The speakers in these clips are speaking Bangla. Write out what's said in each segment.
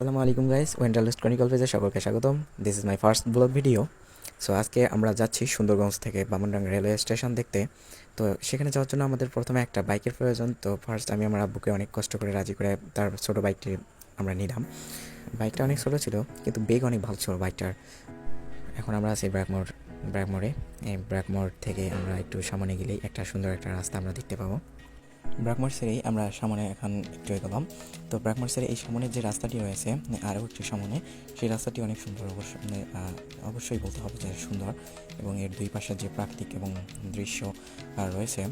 আসসালামু আলাইকুম গাইস ওয়েন্টারলিস্ট ক্রনিকল পেজে সকলকে স্বাগতম। This is my first blog video so আজকে আমরা যাচ্ছি সুন্দরগঞ্জ থেকে বামনডাং রেলওয়ে স্টেশন দেখতে। তো, সেখানে যাওয়ার জন্য আমাদের প্রথমে একটা বাইকের প্রয়োজন। তো ফার্স্ট আমি আমার আব্বুকে অনেক কষ্ট করে রাজি করে তার ছোটো বাইকটি আমরা নিলাম। বাইকটা অনেক ছোটো ছিল, কিন্তু বেগ অনেক ভালো ছিল বাইকটার। এখন আমরা আছি ব্র্যাকমোড়, ব্র্যাকমোড়ে। এই ব্র্যাকমোড় থেকে আমরা একটু সামনে গেলেই একটা সুন্দর একটা রাস্তা আমরা দেখতে পাবো। ব্র্যাকমোড় সেরেই আমরা সামনে এখন একটু এগোলাম। তো ব্র্যাকমোড় সেরে এই সামনের যে রাস্তাটি রয়েছে আরও একটু সামনে সেই রাস্তাটি অনেক সুন্দর অবশ্য মানে, অবশ্যই বলতে হবে যে সুন্দর এবং এর দুই পাশে যে প্রাকৃতিক এবং দৃশ্য রয়েছে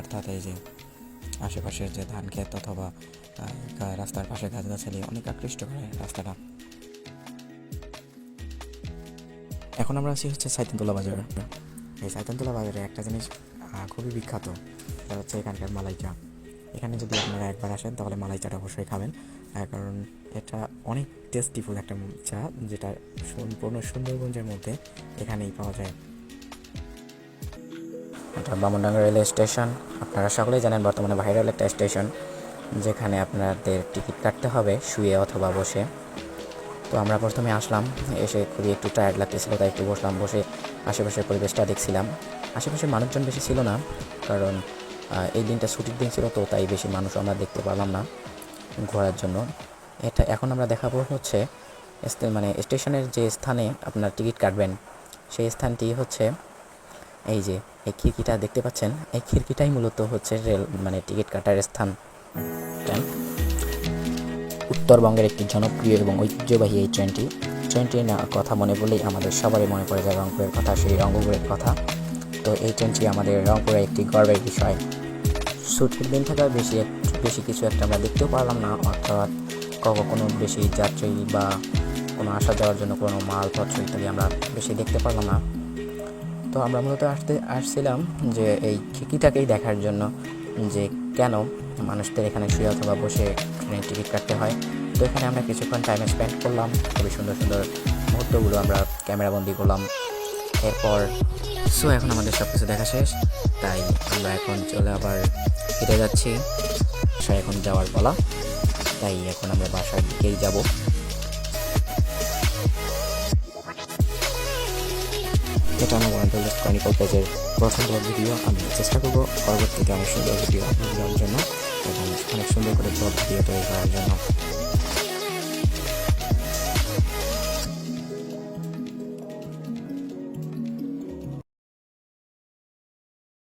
অর্থাৎ এই যে আশেপাশের যে ধান ক্ষেত অথবা রাস্তার পাশে গাছগাছালি অনেক আকৃষ্ট করে রাস্তাটা। এখন আমরা আছি হচ্ছে সাইতানতলা বাজার। এই সাইতানতলা বাজারে একটা জিনিস খুবই বিখ্যাত। সেটা হচ্ছে এখানকার মালাই চা। এখানে যদি আপনারা একবার আসেন, তাহলে মালাই চাটা অবশ্যই খাবেন। কারণ এটা অনেক টেস্টিফুল একটা চা, যেটা সম্পূর্ণ সুন্দরগঞ্জের মধ্যে এখানেই পাওয়া যায়। এটা বামনডাঙ্গা রেলওয়ে স্টেশন। আপনারা সকলেই জানেন, বর্তমানে ভাইরাল একটা স্টেশন, যেখানে আপনাদের টিকিট কাটতে হবে, শুয়ে অথবা বসে। তো আমরা প্রথমে আসলাম, এসে খুবই একটু টায়ার্ড লাগতেছিল, তাই একটু বসলাম, বসে আশেপাশের পরিবেশটা দেখছিলাম। আশেপাশে মানুষজন বেশি ছিল না, কারণ এই দিনটা ছুটির দিন ছিল তো, তাই বেশি মানুষ আমরা দেখতে পারলাম না ঘোরার জন্য। এটা এখন আমরা দেখাবো হচ্ছে মানে স্টেশনের যে স্থানে আপনার টিকিট কাটবেন, সেই স্থানটি হচ্ছে এই যে, এই খিড়কিটা দেখতে পাচ্ছেন? এই খিড়কিটাই মূলত হচ্ছে রেল মানে টিকিট কাটার স্থান। উত্তরবঙ্গের একটি জনপ্রিয় এবং ঐতিহ্যবাহী এই ট্রেনটি। ট্রেনটির কথা মনে পড়লেই আমাদের সবারই মনে পড়ে যায় রংপুরের কথা, সেই রংপুরের কথা। তো এই ট্রেনটি আমাদের রংপুরের একটি গর্বের বিষয়। ছুটির দিন থাকায় বেশি বেশি কিছু একটা আমরা দেখতেও পারলাম না, অর্থাৎ কখনো কোনো বেশি যাত্রী বা কোনো আসা যাওয়ার জন্য কোনো মালপত্র ইত্যাদি আমরা বেশি দেখতে পারলাম না। তো আমরা মূলত আসতে আসছিলাম যে এই খিকিটাকেই দেখার জন্য যে কেন মানুষদের এখানে শুয়ে অথবা বসে ট্রেনের টিকিট কাটতে হয়। তো এখানে আমরা কিছুক্ষণ টাইম স্পেন্ড করলাম। খুবই সুন্দর সুন্দর মুহূর্তগুলো আমরা ক্যামেরাবন্দি করলাম। এরপর সো এখন আমাদের সব কিছু দেখা শেষ। তাই আমরা এখন চলে আবার ফিরে যাচ্ছি। বাসায় এখন যাওয়ার বলা তাই এখন আমরা বাসার দিকেই যাব। এটা আমার ওয়ান্ডারলেস ক্রনিকল পেজের প্রথম ভিডিও আমি চেষ্টা করব পরবর্তীতে অনেক সুন্দর ভিডিও দেওয়ার জন্য। এবং অনেক সুন্দর করে ব্লগ ভিডিও তৈরি করার জন্য।